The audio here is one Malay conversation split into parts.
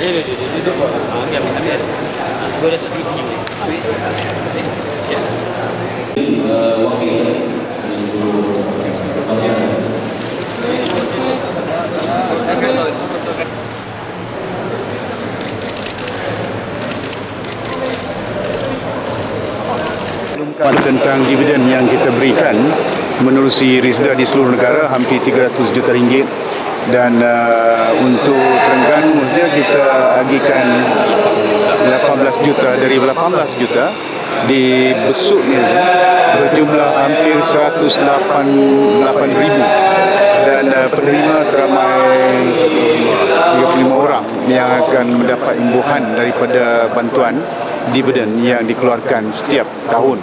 Ya, tentang dividen yang kita berikan menerusi Rizda di seluruh negara hampir 300 juta ringgit dan uh, untuk Terengganu khususnya kita agikan 18 juta dari 18 juta di besuknya berjumlah hampir 108 ribu. Dan uh, penerima seramai 35 orang yang akan mendapat imbuhan daripada bantuan dividen yang dikeluarkan setiap tahun.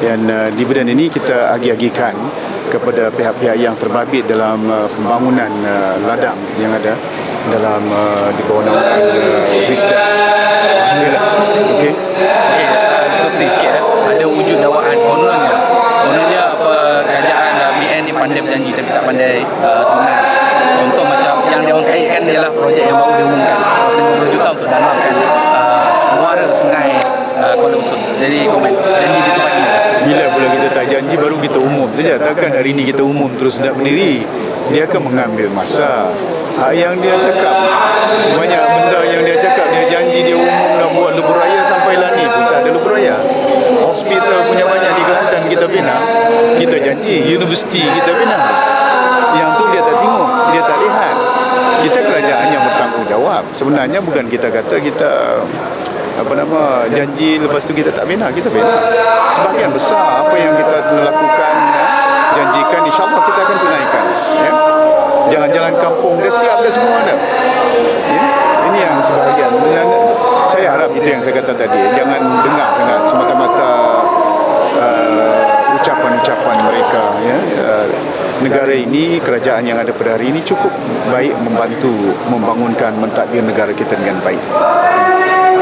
Dan uh, dividen ini kita agi-agikan kepada pihak-pihak yang terbabit dalam uh, pembangunan uh, ladang yang ada dalam uh, di bawah naungan uh. Alhamdulillah. Okey. Okey, uh, Dr. Sri sikit eh. Ada wujud dakwaan kononnya. Kononnya apa kerajaan uh, BN ni pandai berjanji tapi tak pandai uh, tunai. Contoh macam yang dia orang kaitkan ialah projek yang baru diumumkan. 30 juta untuk danamkan uh, muara sungai uh, Kuala Besut. Jadi komen janji ditepati. Bila pula kita tak janji baru kita umum saja. Takkan hari ini kita umum terus nak berdiri. Dia akan mengambil masa. Ha, yang dia cakap banyak benda yang dia cakap dia janji dia umum nak buat lebuh raya sampai lah ni pun tak ada lebuh raya. Hospital punya banyak di Kelantan kita bina. Kita janji universiti kita bina. Yang tu dia tak tengok, dia tak lihat. Kita kerajaan yang bertanggungjawab. Sebenarnya bukan kita kata kita apa nama janji lepas tu kita tak bina kita bina. Sebahagian besar apa yang kita telah lakukan ya, janjikan insyaallah kita akan tunaikan ya. Jalan-jalan kampung dah siap dah semua dah ya ini yang sebahagian. Dan saya harap itu yang saya kata tadi jangan dengar sangat semata-mata uh, ucapan-ucapan mereka ya. Uh, negara ini kerajaan yang ada pada hari ini cukup baik membantu membangunkan mentadbir negara kita dengan baik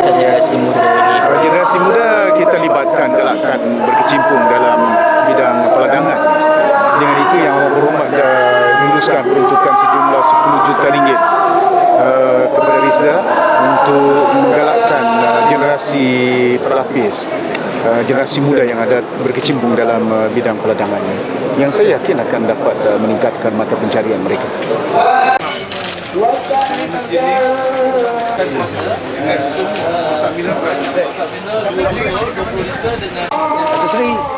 Generasi muda ini. Generasi muda kita libatkan galakkan berkecimpung dalam bidang peladangan. Dengan itu yang Allah berhormat dah luluskan peruntukan sejumlah 10 juta ringgit uh, kepada Rizda untuk menggalakkan uh, generasi pelapis uh, generasi muda yang ada berkecimpung dalam uh, bidang peladangan ini. Yang saya yakin akan dapat uh, meningkatkan mata pencarian mereka. Sri